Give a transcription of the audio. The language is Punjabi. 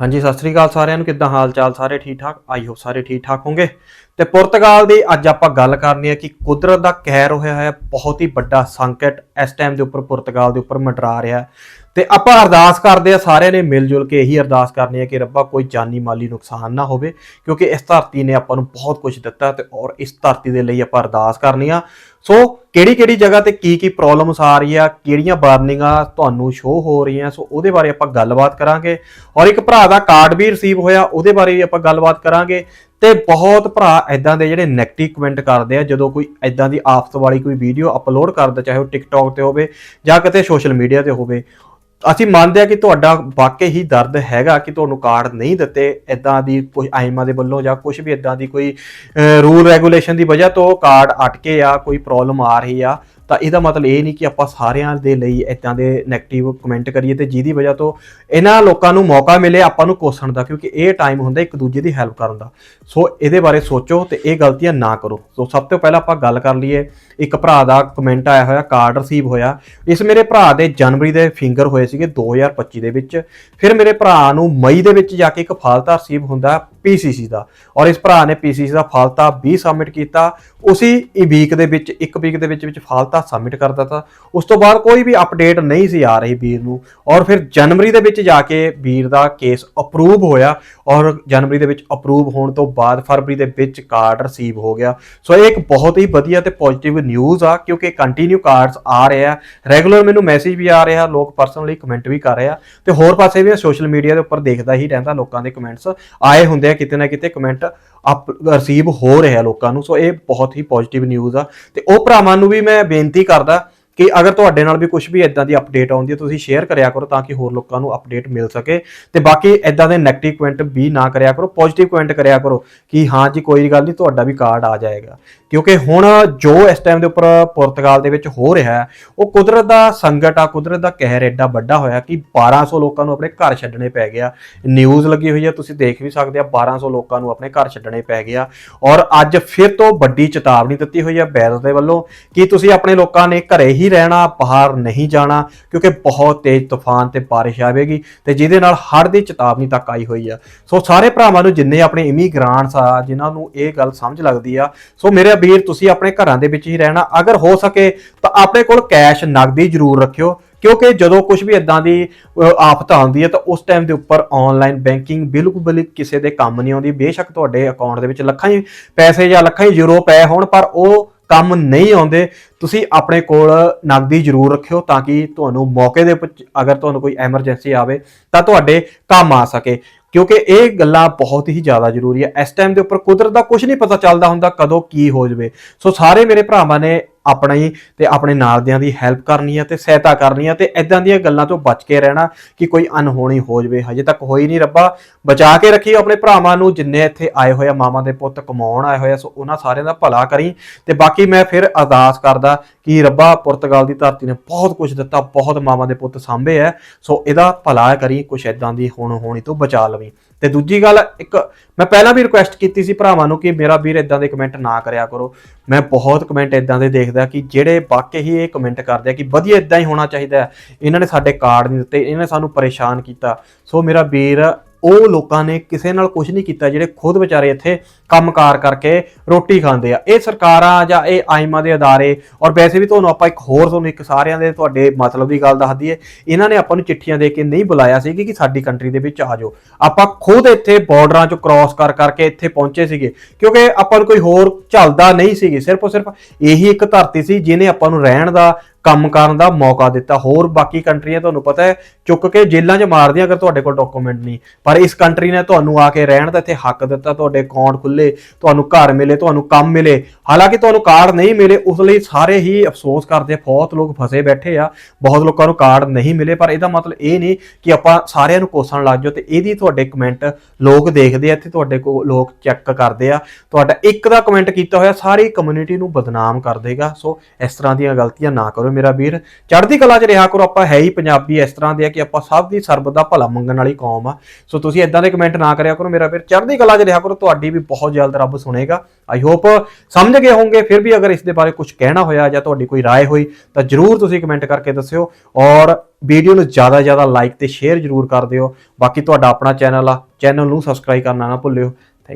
ਹਾਂਜੀ, ਸਤਿ ਸ੍ਰੀ ਅਕਾਲ ਸਾਰਿਆਂ ਨੂੰ। ਕਿੱਦਾਂ ਹਾਲ ਚਾਲ? ਸਾਰੇ ਠੀਕ ਠਾਕ? ਆਈ ਹੋਪ ਸਾਰੇ ਠੀਕ ਠਾਕ ਹੋਗੇ ਤੇ ਪੁਰਤਗਾਲ ਦੀ ਅੱਜ ਆਪਾਂ ਗੱਲ ਕਰਨੀ ਹੈ ਕਿ ਕੁਦਰਤ ਦਾ ਕਹਿਰ ਹੋਇਆ ਹੈ ਬਹੁਤ ਹੀ ਵੱਡਾ ਸੰਕਟ ਇਸ ਟਾਈਮ ਦੇ ਉੱਪਰ ਪੁਰਤਗਾਲ ਦੇ ਉੱਪਰ ਮੰਡਰਾ ਰਿਹਾ ਹੈ। ਤੇ ਆਪਾਂ ਅਰਦਾਸ ਕਰਦੇ ਆ ਸਾਰਿਆਂ ਨੇ ਮਿਲ ਜੁਲ ਕੇ ਇਹੀ ਅਰਦਾਸ ਕਰਨੀ ਹੈ ਕਿ ਰੱਬਾ ਕੋਈ ਜਾਨੀ ਮਾਲੀ ਨੁਕਸਾਨ ਨਾ ਹੋਵੇ, ਕਿਉਂਕਿ ਇਸ ਧਰਤੀ ਨੇ ਆਪਾਂ ਨੂੰ ਬਹੁਤ ਕੁਝ ਦਿੱਤਾ ਤੇ ਔਰ ਇਸ ਧਰਤੀ ਦੇ ਲਈ ਆਪਾਂ ਅਰਦਾਸ ਕਰਨੀ ਆ। ਸੋ ਕਿਹੜੀ ਕਿਹੜੀ ਜਗ੍ਹਾ ਤੇ ਕੀ ਕੀ ਪ੍ਰੋਬਲਮਸ ਆ ਰਹੀ ਆ, ਕਿਹੜੀਆਂ ਵਾਰਨਿੰਗਾਂ ਤੁਹਾਨੂੰ ਸ਼ੋ ਹੋ ਰਹੀਆਂ, ਸੋ ਉਹਦੇ ਬਾਰੇ ਆਪਾਂ ਗੱਲਬਾਤ ਕਰਾਂਗੇ। ਔਰ ਇੱਕ ਭਰਾ ਦਾ ਕਾਰਡ ਵੀ ਰਿਸੀਵ ਹੋਇਆ, ਉਹਦੇ ਬਾਰੇ ਵੀ ਆਪਾਂ ਗੱਲਬਾਤ ਕਰਾਂਗੇ। ਤੇ ਬਹੁਤ ਭਰਾ ਐਦਾਂ ਦੇ ਜਿਹੜੇ 네ਗੇਟਿਵ ਕਮੈਂਟ ਕਰਦੇ ਆ, ਜਦੋਂ ਕੋਈ ਐਦਾਂ ਦੀ ਆਫਤ ਵਾਲੀ ਕੋਈ ਵੀਡੀਓ ਅਪਲੋਡ ਕਰਦਾ, ਚਾਹੇ ਉਹ ਟਿਕਟੌਕ ਤੇ ਹੋਵੇ ਜਾਂ ਕਿਤੇ ਸੋਸ਼ਲ ਮੀਡੀਆ ਤੇ ਹੋਵੇ। ਅਸੀਂ ਮੰਨਦੇ ਆ ਕਿ ਤੁਹਾਡਾ ਵਾਕਈ ਹੀ ਦਰਦ ਹੈਗਾ ਕਿ ਤੁਹਾਨੂੰ ਕਾਰਡ ਨਹੀਂ ਦਿੱਤੇ ਐਦਾਂ ਦੀ ਕੋਈ ਆਈਮਾ ਦੇ ਵੱਲੋਂ ਜਾਂ ਕੁਝ ਵੀ ਐਦਾਂ ਦੀ ਕੋਈ ਰੂਲ ਰੈਗੂਲੇਸ਼ਨ ਦੀ ਵਜ੍ਹਾ ਤੋਂ ਕਾਰਡ ਅਟਕੇ ਆ, ਕੋਈ ਪ੍ਰੋਬਲਮ ਆ ਰਹੀ ਆ। ਤਾਂ ਇਹਦਾ ਮਤਲਬ ਇਹ ਨਹੀਂ ਕਿ ਆਪਾਂ ਸਾਰਿਆਂ ਦੇ ਲਈ ਇਦਾਂ ਦੇ 네ਗੇਟਿਵ ਕਮੈਂਟ ਕਰੀਏ ਤੇ ਜਿਹਦੀ ਵਜ੍ਹਾ ਤੋਂ ਇਹਨਾਂ ਲੋਕਾਂ ਨੂੰ ਮੌਕਾ ਮਿਲੇ ਆਪਾਂ ਨੂੰ ਕੋਸਣ ਦਾ, ਕਿਉਂਕਿ ਇਹ ਟਾਈਮ ਹੁੰਦਾ ਇੱਕ ਦੂਜੇ ਦੀ ਹੈਲਪ ਕਰਨ ਦਾ। ਸੋ ਇਹਦੇ ਬਾਰੇ ਸੋਚੋ ਤੇ ਇਹ ਗਲਤੀਆਂ ਨਾ ਕਰੋ। ਸੋ ਸਭ ਤੋਂ ਪਹਿਲਾਂ ਆਪਾਂ ਗੱਲ ਕਰ ਲਈਏ, ਇੱਕ ਭਰਾ ਦਾ ਕਮੈਂਟ ਆਇਆ ਹੋਇਆ ਕਾਰਡ ਰਿਸੀਵ ਹੋਇਆ। ਇਸ ਮੇਰੇ ਭਰਾ ਦੇ ਜਨਵਰੀ ਦੇ ਫਿੰਗਰ ਹੋਏ ਸੀਗੇ 2025 ਦੇ ਵਿੱਚ। ਫਿਰ ਮੇਰੇ ਭਰਾ ਨੂੰ ਮਈ ਦੇ ਵਿੱਚ ਜਾ ਕੇ ਇੱਕ ਫਾਲਤਾ ਰਿਸੀਵ ਹੁੰਦਾ। ਪੀਸੀਸੀ ਦਾ। ਔਰ ਇਸ ਭਰਾ ਨੇ ਪੀਸੀਸੀ ਦਾ ਫਾਲਤਾ 20 ਸਬਮਿਟ ਕੀਤਾ। ਉਸੇ ਵੀਕ ਦੇ ਵਿੱਚ, ਇੱਕ ਵੀਕ ਦੇ ਵਿੱਚ ਵਿੱਚ ਫਾਲਤਾ ਸਬਮਿਟ ਕਰ ਦਿੱਤਾ। ਉਸ ਤੋਂ ਬਾਅਦ ਕੋਈ ਵੀ ਅਪਡੇਟ ਨਹੀਂ ਸੀ ਆ ਰਹੀ ਵੀਰ ਨੂੰ। ਔਰ ਫਿਰ ਜਨਵਰੀ ਦੇ ਵਿੱਚ ਜਾ ਕੇ ਵੀਰ ਦਾ ਕੇਸ ਅਪਰੂਵ ਹੋਇਆ। ਔਰ ਜਨਵਰੀ ਦੇ ਵਿੱਚ ਅਪਰੂਵ ਹੋਣ ਤੋਂ ਬਾਅਦ ਫਰਵਰੀ ਦੇ ਵਿੱਚ ਕਾਰਡ ਰਿਸੀਵ ਹੋ ਗਿਆ। ਸੋ ਇਹ ਇੱਕ ਬਹੁਤ ਹੀ ਵਧੀਆ ਤੇ ਪੋਜ਼ਿਟਿਵ ਨਿਊਜ਼ ਆ, ਕਿਉਂਕਿ ਕੰਟੀਨਿਊ ਕਾਰਡਸ ਆ ਰਹੇ ਆ। ਰੈਗੂਲਰ ਮੈਨੂੰ ਮੈਸੇਜ ਵੀ ਆ ਰਿਹਾ, ਲੋਕ ਪਰਸਨਲੀ ਕਮੈਂਟ ਵੀ ਕਰ ਰਹੇ ਆ। ਤੇ ਹੋਰ ਪਾਸੇ ਵੀ ਸੋਸ਼ਲ ਮੀਡੀਆ ਦੇ ਉੱਪਰ ਦੇਖਦਾ ਹੀ ਰਹਿੰਦਾ ਲੋਕਾਂ ਦੇ ਕਮੈਂਟਸ ਆਏ ਹੁੰਦੇ ਆ ਕਿਤੇ ਨਾ ਕਿਤੇ ਕਮੈਂਟ ਅਪ ਰਿਸੀਵ ਹੋ ਰਿਹਾ ਲੋਕਾਂ ਨੂੰ। ਸੋ ਇਹ ਬਹੁਤ ਹੀ ਪੋਜ਼ਿਟਿਵ ਨਿਊਜ਼ ਆ। ਤੇ ਉਹ ਭਰਾਵਾਂ ਨੂੰ ਵੀ ਮੈਂ ਬੇਨਤੀ ਕਰਦਾ ਕਿ ਅਗਰ ਤੁਹਾਡੇ ਨਾਲ ਵੀ ਕੁਝ ਵੀ ਇਦਾਂ ਦੀ ਅਪਡੇਟ ਆਉਂਦੀ ਹੈ, ਤੁਸੀਂ ਸ਼ੇਅਰ ਕਰਿਆ ਕਰੋ ਤਾਂ ਕਿ ਹੋਰ ਲੋਕਾਂ ਨੂੰ ਅਪਡੇਟ ਮਿਲ ਸਕੇ। ਤੇ ਬਾਕੀ ਇਦਾਂ ਦੇ 네ਗੇਟਿਵ ਕਮੈਂਟ ਵੀ ਨਾ ਕਰਿਆ ਕਰੋ ਪੋਜ਼ਿਟਿਵ ਕਮੈਂਟ ਕਰਿਆ ਕਰੋ ਕਿ ਹਾਂ ਜੀ, ਕੋਈ ਗੱਲ ਨਹੀਂ, ਤੁਹਾਡਾ ਵੀ ਕਾਰਡ ਆ ਜਾਏਗਾ। ਕਿਉਂਕਿ ਹੁਣ ਜੋ ਇਸ ਟਾਈਮ ਦੇ ਉੱਪਰ ਪੁਰਤਗਾਲ ਦੇ ਵਿੱਚ ਹੋ ਰਿਹਾ ਹੈ, ਉਹ ਕੁਦਰਤ ਦਾ ਸੰਕਟ ਆ, ਕੁਦਰਤ ਦਾ ਕਹਿਰ ਐਡਾ ਵੱਡਾ ਹੋਇਆ ਕਿ 1200 ਲੋਕਾਂ ਨੂੰ ਆਪਣੇ ਘਰ ਛੱਡਣੇ ਪੈ ਗਿਆ ਨਿਊਜ਼ ਲੱਗੀ ਹੋਈ ਹੈ, ਤੁਸੀਂ ਦੇਖ ਵੀ ਸਕਦੇ ਆ 1200 ਲੋਕਾਂ ਨੂੰ ਆਪਣੇ ਘਰ ਛੱਡਣੇ ਪੈ ਗਿਆ ਔਰ ਅੱਜ ਫਿਰ ਤੋਂ ਵੱਡੀ ਚੇਤਾਵਨੀ ਦਿੱਤੀ ਹੋਈ ਹੈ ਬੈਲ ਦੇ ਵੱਲੋਂ ਕਿ ਤੁਸੀਂ ਆਪਣੇ ਲੋਕਾਂ ਨੇ ਘਰੇ ਹੀ ਰਹਿਣਾ ਬਾਹਰ ਨਹੀਂ ਜਾਣਾ, ਕਿਉਂਕਿ ਬਹੁਤ ਤੇਜ਼ ਤੂਫਾਨ ਤੇ ਬਾਰਿਸ਼ ਆਵੇਗੀ ਤੇ ਜਿਹਦੇ ਨਾਲ ਹੜ੍ਹ ਦੀ ਚੇਤਾਵਨੀ ਤੱਕ ਆਈ ਹੋਈ ਆ। ਸੋ ਸਾਰੇ ਭਰਾਵਾਂ ਨੂੰ ਜਿੰਨੇ ਆਪਣੇ ਇਮੀਗ੍ਰਾਂਟਸ ਆ, ਜਿਨ੍ਹਾਂ ਨੂੰ ਇਹ ਗੱਲ ਸਮਝ ਲੱਗਦੀ ਆ, ਸੋ ਮੇਰੇ ਵੀਰ, ਤੁਸੀਂ ਆਪਣੇ ਘਰਾਂ ਦੇ ਵਿੱਚ ਹੀ ਰਹਿਣਾ। ਅਗਰ ਹੋ ਸਕੇ ਤਾਂ ਆਪਣੇ ਕੋਲ ਕੈਸ਼ ਨਗਦੀ ਜ਼ਰੂਰ ਰੱਖਿਓ, ਕਿਉਂਕਿ ਜਦੋਂ ਕੁਝ ਵੀ ਇਦਾਂ ਦੀ ਆਫਤ ਆਉਂਦੀ ਹੈ ਤਾਂ ਉਸ ਟਾਈਮ ਦੇ ਉੱਪਰ ਆਨਲਾਈਨ ਬੈਂਕਿੰਗ ਬਿਲਕੁਲ ਕਿਸੇ ਦੇ ਕੰਮ ਨਹੀਂ ਆਉਂਦੀ। ਬੇਸ਼ੱਕ ਤੁਹਾਡੇ ਅਕਾਊਂਟ ਦੇ ਵਿੱਚ ਲੱਖਾਂ ਹੀ ਪੈਸੇ ਜਾਂ ਲੱਖਾਂ ਹੀ ਯੂਰੋ ਪਏ ਹੋਣ, ਪਰ ਉਹ ਕੰਮ ਨਹੀਂ ਆਉਂਦੇ, ਤੁਸੀਂ ਆਪਣੇ ਕੋਲ ਨਗਦੀ ਜ਼ਰੂਰ ਰੱਖਿਓ ਤਾਂ ਕਿ ਤੁਹਾਨੂੰ ਮੌਕੇ ਦੇ ਵਿੱਚ ਅਗਰ ਤੁਹਾਨੂੰ ਕੋਈ ਐਮਰਜੈਂਸੀ ਆਵੇ ਤਾਂ ਤੁਹਾਡੇ ਕੰਮ ਆ ਸਕੇ। ਕਿਉਂਕਿ ਇਹ ਗੱਲਾਂ ਬਹੁਤ ਹੀ ਜ਼ਿਆਦਾ ਜ਼ਰੂਰੀ ਹੈ ਇਸ ਟਾਈਮ ਦੇ ਉੱਪਰ ਕੁਦਰਤ ਦਾ ਕੁਝ ਨਹੀਂ ਪਤਾ ਚੱਲਦਾ ਹੁੰਦਾ ਕਦੋਂ ਕੀ ਹੋ ਜਾਵੇ। ਸੋ ਸਾਰੇ ਮੇਰੇ ਭਰਾਵਾਂ ਨੇ ਆਪਣਾ ਹੀ ਤੇ ਆਪਣੇ ਨਾਲਦਿਆਂ ਦੀ ਹੈਲਪ ਕਰਨੀ ਹੈ ਤੇ ਸਹਾਇਤਾ ਕਰਨੀ ਹੈ ਤੇ ਇਦਾਂ ਦੀਆਂ ਗੱਲਾਂ ਤੋਂ ਬਚ ਕੇ ਰਹਿਣਾ ਕਿ ਕੋਈ ਅਨਹੋਣੀ ਹੋ ਜਾਵੇ, ਹਜੇ ਤੱਕ ਹੋਈ ਨਹੀਂ ਰੱਬਾ। ਬਚਾ ਕੇ ਰੱਖੀ ਆਪਣੇ ਭਰਾਵਾਂ ਨੂੰ ਜਿੰਨੇ ਇੱਥੇ ਆਏ ਹੋਏ ਆ, ਮਾਵਾਂ ਦੇ ਪੁੱਤ ਕਮਾਉਣ ਆਏ ਹੋਏ ਆ, ਸੋ ਉਹਨਾਂ ਸਾਰਿਆਂ ਦਾ ਭਲਾ ਕਰੀ। ਤੇ ਬਾਕੀ ਮੈਂ ਫਿਰ ਅਰਦਾਸ ਕਰਦਾ ਕਿ ਰੱਬਾ ਪੁਰਤਗਾਲ ਦੀ ਧਰਤੀ ਨੇ ਬਹੁਤ ਕੁਝ ਦਿੱਤਾ, ਬਹੁਤ ਮਾਵਾਂ ਦੇ ਪੁੱਤ ਸਾਂਭੇ ਐ ਸੋ ਇਹਦਾ ਭਲਾ ਕਰੀ, ਕੁਛ ਇਦਾਂ ਦੀ ਹੁਣ ਹੋਣੀ ਤੋਂ ਬਚਾ ਲਵੀਂ। ਤੇ ਦੂਜੀ ਗੱਲ ਇੱਕ, ਮੈਂ ਪਹਿਲਾਂ ਵੀ ਰਿਕੁਐਸਟ ਕੀਤੀ ਸੀ ਭਰਾਵਾਂ ਨੂੰ ਕਿ ਮੇਰਾ ਵੀਰ ਇਦਾਂ ਦੇ ਕਮੈਂਟ ਨਾ ਕਰਿਆ ਕਰੋ। ਮੈਂ ਬਹੁਤ ਕਮੈਂਟ ਇਦਾਂ ਦੇ ਦੇਖਦਾ ਕਿ ਜਿਹੜੇ ਵਾਕਈ ਹੀ ਇਹ ਕਮੈਂਟ ਕਰਦੇ ਆ ਕਿ ਵਧੀਆ ਇਦਾਂ ਹੀ ਹੋਣਾ ਚਾਹੀਦਾ ਇਹਨਾਂ ਨੇ ਸਾਡੇ ਕਾਰਡ ਨਹੀਂ ਦਿੱਤੇ, ਇਹਨਾਂ ਨੇ ਸਾਨੂੰ ਪਰੇਸ਼ਾਨ ਕੀਤਾ। ਸੋ ਮੇਰਾ ਵੀਰ ਉਹ ਲੋਕਾਂ ਨੇ ਕਿਸੇ ਨਾਲ ਕੁਝ ਨਹੀਂ ਕੀਤਾ ਜਿਹੜੇ ਖੁਦ ਵਿਚਾਰੇ ਇੱਥੇ ਕੰਮਕਾਰ ਕਰਕੇ ਰੋਟੀ ਖਾਂਦੇ ਆ। ਇਹ ਸਰਕਾਰਾਂ ਜਾਂ ਇਹ ਆਇਮਾ ਦੇ ਅਦਾਰੇ, ਔਰ ਵੈਸੇ ਵੀ ਤੁਹਾਨੂੰ ਆਪਾਂ ਇੱਕ ਹੋਰ ਤੁਹਾਨੂੰ ਇੱਕ ਸਾਰਿਆਂ ਦੇ ਤੁਹਾਡੇ ਮਤਲਬ ਦੀ ਗੱਲ ਦੱਸ ਦਈਏ, ਇਹਨਾਂ ਨੇ ਆਪਾਂ ਨੂੰ ਚਿੱਠੀਆਂ ਦੇ ਕੇ ਨਹੀਂ ਬੁਲਾਇਆ ਸੀ ਕਿ ਸਾਡੀ ਕੰਟਰੀ ਦੇ ਵਿੱਚ ਆ ਜਾਓ। ਆਪਾਂ ਖੁਦ ਇੱਥੇ ਬਾਰਡਰਾਂ ਚੋਂ ਕ੍ਰਾਸ ਕਰ ਕਰਕੇ ਇੱਥੇ ਪਹੁੰਚੇ ਸੀਗੇ, ਕਿਉਂਕਿ ਆਪਾਂ ਨੂੰ ਕੋਈ ਹੋਰ ਚੱਲਦਾ ਨਹੀਂ ਸੀਗੇ। ਸਿਰਫ ਔਰ ਸਿਰਫ ਇਹੀ ਇੱਕ ਧਰਤੀ ਸੀ ਜਿਹਨੇ ਆਪਾਂ ਨੂੰ ਰਹਿਣ ਦਾ ਕੰਮ ਕਰਨ ਦਾ ਮੌਕਾ ਦਿੱਤਾ। ਹੋਰ ਬਾਕੀ ਕੰਟਰੀਆਂ ਤੁਹਾਨੂੰ ਪਤਾ ਹੈ, ਚੁੱਕ ਕੇ ਜੇਲ੍ਹਾਂ 'ਚ ਮਾਰਦੀਆਂ ਅਗਰ ਤੁਹਾਡੇ ਕੋਲ ਡਾਕੂਮੈਂਟ ਨਹੀਂ। ਪਰ ਇਸ ਕੰਟਰੀ ਨੇ ਤੁਹਾਨੂੰ ਆ ਕੇ ਰਹਿਣ ਦਾ ਇੱਥੇ ਹੱਕ ਦਿੱਤਾ, ਤੁਹਾਡੇ ਅਕਾਊਂਟ ਖੁੱਲੇ ਤੁਹਾਨੂੰ ਘਰ ਮਿਲੇ, ਤੁਹਾਨੂੰ ਕੰਮ ਮਿਲੇ। ਹਾਲਾਂਕਿ ਤੁਹਾਨੂੰ ਕਾਰਡ ਨਹੀਂ ਮਿਲੇ, ਉਸ ਲਈ ਸਾਰੇ ਹੀ ਅਫਸੋਸ ਕਰਦੇ ਬਹੁਤ ਲੋਕ ਫਸੇ ਬੈਠੇ ਆ, ਬਹੁਤ ਲੋਕਾਂ ਨੂੰ ਕਾਰਡ ਨਹੀਂ ਮਿਲੇ। ਪਰ ਇਹਦਾ ਮਤਲਬ ਇਹ ਨਹੀਂ ਕਿ ਆਪਾਂ ਸਾਰਿਆਂ ਨੂੰ ਕੋਸਣ ਲੱਗ ਜਾਓ ਤੇ ਇਹਦੀ ਤੁਹਾਡੇ ਕਮੈਂਟ ਲੋਕ ਦੇਖਦੇ ਆ ਤੇ ਤੁਹਾਡੇ ਕੋਲ ਲੋਕ ਚੈੱਕ ਕਰਦੇ ਆ। ਤੁਹਾਡਾ ਇੱਕ ਦਾ ਕਮੈਂਟ ਕੀਤਾ ਹੋਇਆ, ਸਾਰੀ ਕਮਿਊਨਿਟੀ ਨੂੰ ਬਦਨਾਮ ਕਰ ਦੇਗਾ। ਸੋ ਇਸ ਤਰ੍ਹਾਂ ਦੀਆਂ ਗਲਤੀਆਂ ਨਾ ਕਰੋ। ਕਰੋ ਮੇਰਾ ਵੀਰ ਚੜ੍ਹਦੀ ਕਲਾ 'ਚ ਰਿਹਾ ਕਰੋ ਆਪਾਂ ਹੈ ਹੀ ਪੰਜਾਬੀ ਇਸ ਤਰ੍ਹਾਂ ਦੇ ਆ ਕਿ ਆਪਾਂ ਸਭ ਦੀ ਸਰਬਤ ਦਾ ਭਲਾ ਮੰਗਣ ਵਾਲੀ ਕੌਮ ਆ ਸੋ ਤੁਸੀਂ ਇਦਾਂ ਦੇ ਕਮੈਂਟ ਨਾ ਕਰਿਆ ਕਰੋ ਮੇਰਾ ਵੀਰ ਚੜ੍ਹਦੀ ਕਲਾ 'ਚ ਰਿਹਾ ਕਰੋ ਤੁਹਾਡੀ ਵੀ ਬਹੁਤ ਜਲਦ ਰੱਬ ਸੁਣੇਗਾ ਆਈ ਹੋਪ ਸਮਝ ਗਏ ਹੋਵੋਗੇ ਫਿਰ ਵੀ ਅਗਰ ਇਸ ਦੇ ਬਾਰੇ ਕੁਝ ਕਹਿਣਾ ਹੋਇਆ ਜਾਂ ਤੁਹਾਡੀ ਕੋਈ رائے ਹੋਈ ਤਾਂ ਜਰੂਰ ਤੁਸੀਂ ਕਮੈਂਟ ਕਰਕੇ ਦੱਸਿਓ ਔਰ ਵੀਡੀਓ ਨੂੰ ਜ਼ਿਆਦਾ ਜ਼ਿਆਦਾ ਲਾਈਕ ਤੇ ਸ਼ੇਅਰ ਜਰੂਰ ਕਰ ਦਿਓ ਬਾਕੀ ਤੁਹਾਡਾ ਆਪਣਾ ਚੈਨਲ ਆ ਚੈਨਲ ਨੂੰ ਸਬਸਕ੍ਰਾਈਬ ਕਰਨਾ ਨਾ ਭੁੱਲਿਓ